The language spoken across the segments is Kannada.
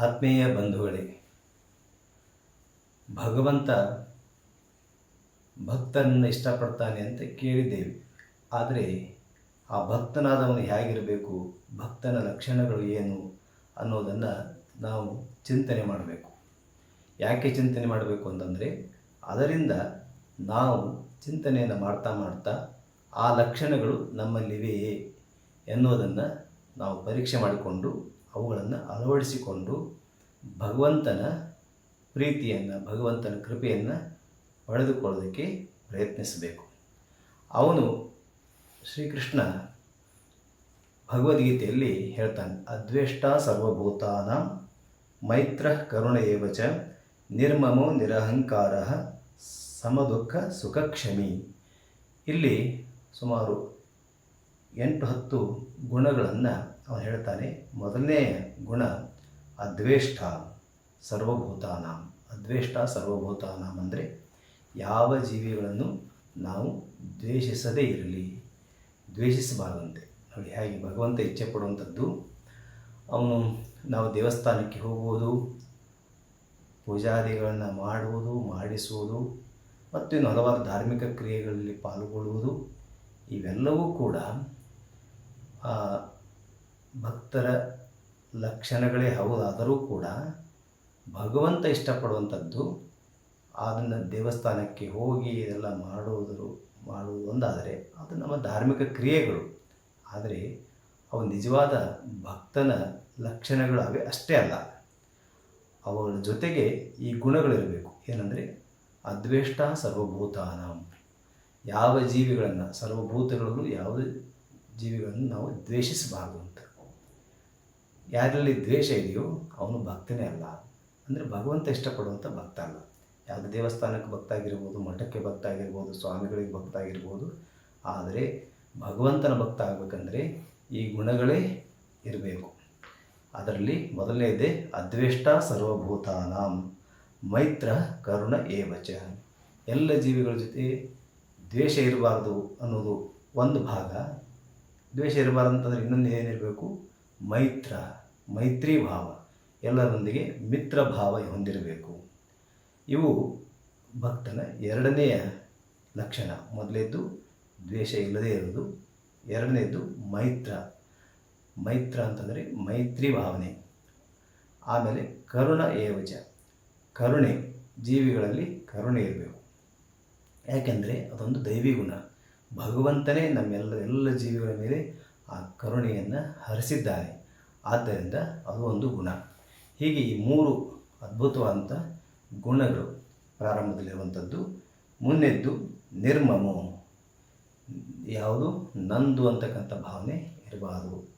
ಆತ್ಮೀಯ ಬಂಧುಗಳೇ, ಭಗವಂತ ಭಕ್ತನನ್ನು ಇಷ್ಟಪಡ್ತಾನೆ ಅಂತ ಕೇಳಿದ್ದೇವೆ. ಆದರೆ ಆ ಭಕ್ತನಾದವನು ಹೇಗಿರಬೇಕು, ಭಕ್ತನ ಲಕ್ಷಣಗಳು ಏನು ಅನ್ನೋದನ್ನು ನಾವು ಚಿಂತನೆ ಮಾಡಬೇಕು. ಯಾಕೆ ಚಿಂತನೆ ಮಾಡಬೇಕು ಅಂತಂದರೆ, ಅದರಿಂದ ನಾವು ಚಿಂತನೆಯನ್ನು ಮಾಡ್ತಾ ಮಾಡ್ತಾ ಆ ಲಕ್ಷಣಗಳು ನಮ್ಮಲ್ಲಿವೆಯೇ ಎನ್ನುವುದನ್ನು ನಾವು ಪರೀಕ್ಷೆ ಮಾಡಿಕೊಂಡು ಅವುಗಳನ್ನು ಅಳವಡಿಸಿಕೊಂಡು ಭಗವಂತನ ಪ್ರೀತಿಯನ್ನು, ಭಗವಂತನ ಕೃಪೆಯನ್ನು ಪಡೆದುಕೊಳ್ಳೋದಕ್ಕೆ ಪ್ರಯತ್ನಿಸಬೇಕು. ಅವನು ಶ್ರೀಕೃಷ್ಣ ಭಗವದ್ಗೀತೆಯಲ್ಲಿ ಹೇಳ್ತಾನೆ, ಅದ್ವೇಷ್ಟ ಸರ್ವಭೂತಾನ ಮೈತ್ರ ಕರುಣೆಯವ ಚ ನಿರ್ಮಮೋ ನಿರಹಂಕಾರ ಸಮದುಃಖ ಸುಖಕ್ಷಮಿ. ಇಲ್ಲಿ ಸುಮಾರು ಎಂಟು ಹತ್ತು ಗುಣಗಳನ್ನು ಅವನು ಹೇಳ್ತಾನೆ. ಮೊದಲನೇ ಗುಣ, ಅದ್ವೇಷ್ಟ ಸರ್ವಭೂತಾನಾಂ. ಅದ್ವೇಷ್ಟ ಸರ್ವಭೂತಾನಾಂ ಅಂದರೆ ಯಾವ ಜೀವಿಗಳನ್ನು ನಾವು ದ್ವೇಷಿಸದೇ ಇರಲಿ, ದ್ವೇಷಿಸಬಾರದಂತೆ. ನೋಡಿ ಹೇಗೆ ಭಗವಂತ ಇಚ್ಛೆ ಪಡುವಂಥದ್ದು, ಅವನು ನಾವು ದೇವಸ್ಥಾನಕ್ಕೆ ಹೋಗುವುದು ಪೂಜಾದಿಗಳನ್ನು ಮಾಡುವುದು, ಮಾಡಿಸುವುದು ಮತ್ತು ಇನ್ನು ಹಲವಾರು ಧಾರ್ಮಿಕ ಕ್ರಿಯೆಗಳಲ್ಲಿ ಪಾಲ್ಗೊಳ್ಳುವುದು, ಇವೆಲ್ಲವೂ ಕೂಡ ಭಕ್ತರ ಲಕ್ಷಣಗಳೇ ಹೌದಾದರೂ ಕೂಡ ಭಗವಂತ ಇಷ್ಟಪಡುವಂಥದ್ದು ಅದನ್ನು ದೇವಸ್ಥಾನಕ್ಕೆ ಹೋಗಿ ಇದೆಲ್ಲ ಮಾಡುವುದರು, ಮಾಡುವುದು ಒಂದಾದರೆ ಅದು ನಮ್ಮ ಧಾರ್ಮಿಕ ಕ್ರಿಯೆಗಳು. ಆದರೆ ಅವು ನಿಜವಾದ ಭಕ್ತನ ಲಕ್ಷಣಗಳು ಅವೇ ಅಷ್ಟೇ ಅಲ್ಲ. ಅವುಗಳ ಜೊತೆಗೆ ಈ ಗುಣಗಳಿರಬೇಕು. ಏನಂದರೆ ಅದ್ವೇಷ್ಟ ಸರ್ವಭೂತಾನಾಂ. ಯಾವ ಜೀವಿಗಳನ್ನು, ಸರ್ವಭೂತಗಳಲ್ಲೂ ಯಾವುದೇ ಜೀವಿಗಳನ್ನು ನಾವು ದ್ವೇಷಿಸಬಾರ್ದು ಅಂತ. ಯಾರಲ್ಲಿ ದ್ವೇಷ ಇದೆಯೋ ಅವನು ಭಕ್ತನೇ ಅಲ್ಲ. ಅಂದರೆ ಭಗವಂತ ಇಷ್ಟಪಡುವಂಥ ಭಕ್ತ ಅಲ್ಲ. ಯಾವುದೇ ದೇವಸ್ಥಾನಕ್ಕೆ ಭಕ್ತ ಆಗಿರ್ಬೋದು, ಮಠಕ್ಕೆ ಭಕ್ತ ಆಗಿರ್ಬೋದು, ಸ್ವಾಮಿಗಳಿಗೆ ಭಕ್ತ ಆಗಿರ್ಬೋದು, ಆದರೆ ಭಗವಂತನ ಭಕ್ತ ಆಗಬೇಕಂದ್ರೆ ಈ ಗುಣಗಳೇ ಇರಬೇಕು. ಅದರಲ್ಲಿ ಮೊದಲನೇದೇ ಅದ್ವೇಷ್ಟ ಸರ್ವಭೂತಾನಾಂ ಮೈತ್ರ ಕರುಣ ಏವಚ. ಎಲ್ಲ ಜೀವಿಗಳ ಜೊತೆ ದ್ವೇಷ ಇರಬಾರ್ದು ಅನ್ನೋದು ಒಂದು ಭಾಗ. ದ್ವೇಷ ಇರಬಾರ್ದು ಅಂತಂದರೆ ಇನ್ನೊಂದು ಏನಿರಬೇಕು ಮೈತ್ರ, ಮೈತ್ರಿ ಭಾವ. ಎಲ್ಲರೊಂದಿಗೆ ಮಿತ್ರ ಭಾವ ಹೊಂದಿರಬೇಕು. ಇವು ಭಕ್ತನ ಎರಡನೆಯ ಲಕ್ಷಣ. ಮೊದಲೇದ್ದು ದ್ವೇಷ ಇಲ್ಲದೇ ಇರೋದು ಎರಡನೇದ್ದು ಮೈತ್ರ. ಮೈತ್ರ ಅಂತಂದರೆ ಮೈತ್ರಿ ಭಾವನೆ. ಆಮೇಲೆ ಕರುಣ ಏವಜ ಕರುಣೆ, ಜೀವಿಗಳಲ್ಲಿ ಕರುಣೆ ಇರಬೇಕು. ಯಾಕೆಂದರೆ ಅದೊಂದು ದೈವಿ ಗುಣ ಭಗವಂತನೇ ನಮ್ಮೆಲ್ಲ, ಎಲ್ಲ ಜೀವಿಗಳ ಮೇಲೆ ಆ ಕರುಣೆಯನ್ನು ಹರಿಸಿದ್ದಾನೆ ಆದ್ದರಿಂದ ಅದು ಒಂದು ಗುಣ. ಹೀಗೆ ಈ ಮೂರು ಅದ್ಭುತವಾದಂಥ ಗುಣಗಳು ಪ್ರಾರಂಭದಲ್ಲಿರುವಂಥದ್ದು. ಮುನ್ನೆದ್ದು ನಿರ್ಮಮು. ಯಾವುದು? ನಂದು ಅಂತಕ್ಕಂಥ ಭಾವನೆ ಇರಬಾರದು.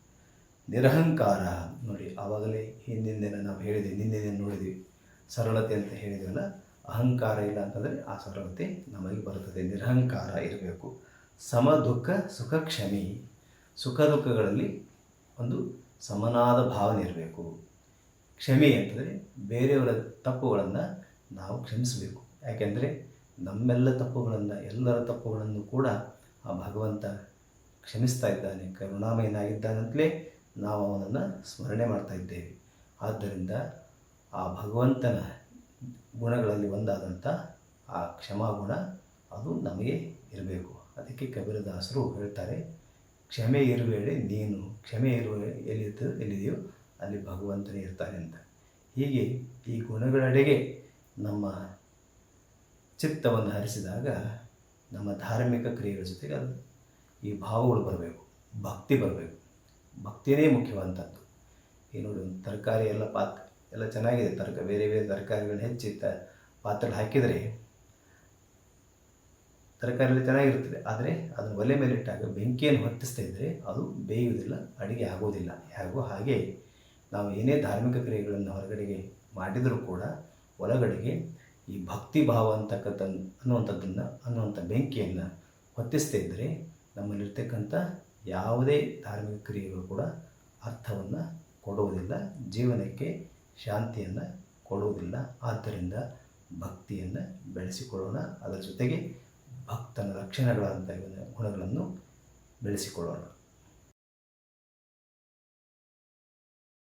ನಿರಹಂಕಾರ. ನೋಡಿ, ಆವಾಗಲೇ ಹಿಂದಿನ ದಿನ ನಾವು ಹೇಳಿದ್ವಿ ನಿನ್ನೆ ನೋಡಿದ್ವಿ. ಸರಳತೆ ಅಂತ ಹೇಳಿದ್ವಲ್ಲ, ಅಹಂಕಾರ ಇಲ್ಲ ಅಂತಂದರೆ ಆ ಸರಳತೆ ನಮಗೆ ಬರುತ್ತದೆ. ನಿರಹಂಕಾರ ಇರಬೇಕು. ಸಮ ದುಃಖ ಸುಖ ಕ್ಷಮೆ. ಸುಖ ದುಃಖಗಳಲ್ಲಿ ಒಂದು ಸಮನಾದ ಭಾವನೆ ಇರಬೇಕು. ಕ್ಷಮೆ ಅಂತಂದರೆ ಬೇರೆಯವರ ತಪ್ಪುಗಳನ್ನು ನಾವು ಕ್ಷಮಿಸಬೇಕು. ಯಾಕೆಂದರೆ ನಮ್ಮೆಲ್ಲ ತಪ್ಪುಗಳನ್ನು, ಎಲ್ಲರ ತಪ್ಪುಗಳನ್ನು ಕೂಡ ಆ ಭಗವಂತ ಕ್ಷಮಿಸ್ತಾ ಇದ್ದಾನೆ, ಕರುಣಾಮಯನಾಗಿದ್ದಾನಂತಲೇ ನಾವು ಅವನನ್ನು ಸ್ಮರಣೆ ಮಾಡ್ತಾ ಇದ್ದೇವೆ. ಆದ್ದರಿಂದ ಆ ಭಗವಂತನ ಗುಣಗಳಲ್ಲಿ ಒಂದಾದಂಥ ಆ ಕ್ಷಮಾಗುಣ ಅದು ನಮಗೆ ಇರಬೇಕು. ಅದಕ್ಕೆ ಕಬೀರದಾಸರು ಹೇಳ್ತಾರೆ, ಕ್ಷಮೆ ಇರುವೇಳೆ ನೀನು, ಕ್ಷಮೆ ಇರುವ ಎಲ್ಲಿದ್ದು ಎಲ್ಲಿದೆಯೋ ಅಲ್ಲಿ ಭಗವಂತನೇ ಇರ್ತಾನೆ ಅಂತ. ಹೀಗೆ ಈ ಗುಣಗಳೆಡೆಗೆ ನಮ್ಮ ಚಿತ್ತವನ್ನು ಹರಿಸಿದಾಗ ನಮ್ಮ ಧಾರ್ಮಿಕ ಕ್ರಿಯೆಗಳ ಜೊತೆಗೆ ಅದು, ಈ ಭಾವಗಳು ಬರಬೇಕು, ಭಕ್ತಿ ಬರಬೇಕು. ಭಕ್ತಿಯೇ ಮುಖ್ಯವಾದಂಥದ್ದು. ಈ ನೋಡಿ ಒಂದು ತರಕಾರಿ ಎಲ್ಲ ಪಾತ್, ಎಲ್ಲ ಚೆನ್ನಾಗಿದೆ ತರಕಾರಿ ಬೇರೆ ಬೇರೆ ತರಕಾರಿಗಳನ್ನ ಹೆಚ್ಚಿ ತ ಪಾತ್ರೆಗೆ ಹಾಕಿದರೆ ತರಕಾರಿ ಚೆನ್ನಾಗಿರ್ತದೆ ಆದರೆ ಅದನ್ನು ಒಲೆ ಮೇಲೆ ಇಟ್ಟಾಗ ಬೆಂಕಿಯನ್ನು ಹೊತ್ತಿಸ್ತಾ ಇದ್ದರೆ ಅದು ಬೇಯುವುದಿಲ್ಲ, ಅಡುಗೆ ಆಗೋದಿಲ್ಲ ಹಾಗೂ ಹಾಗೆ ನಾವು ಏನೇ ಧಾರ್ಮಿಕ ಕ್ರಿಯೆಗಳನ್ನು ಹೊರಗಡೆಗೆ ಮಾಡಿದರೂ ಕೂಡ ಒಳಗಡೆಗೆ ಈ ಭಕ್ತಿ ಭಾವ ಅಂತಕ್ಕಂಥ ಅನ್ನುವಂಥದ್ದನ್ನು, ಅನ್ನುವಂಥ ಬೆಂಕಿಯನ್ನು ಹೊತ್ತಿಸ್ತಾ ಇದ್ದರೆ ನಮ್ಮಲ್ಲಿರ್ತಕ್ಕಂಥ ಯಾವುದೇ ಧಾರ್ಮಿಕ ಕ್ರಿಯೆಗಳು ಕೂಡ ಅರ್ಥವನ್ನು ಕೊಡುವುದಿಲ್ಲ, ಜೀವನಕ್ಕೆ ಶಾಂತಿಯನ್ನು ಕೊಡುವುದಿಲ್ಲ. ಆದ್ದರಿಂದ ಭಕ್ತಿಯನ್ನು ಬೆಳೆಸಿಕೊಳ್ಳೋಣ. ಅದರ ಜೊತೆಗೆ ಭಕ್ತನ ಲಕ್ಷಣಗಳಂಥ ಗುಣಗಳನ್ನು ಬೆಳೆಸಿಕೊಳ್ಳೋಣ.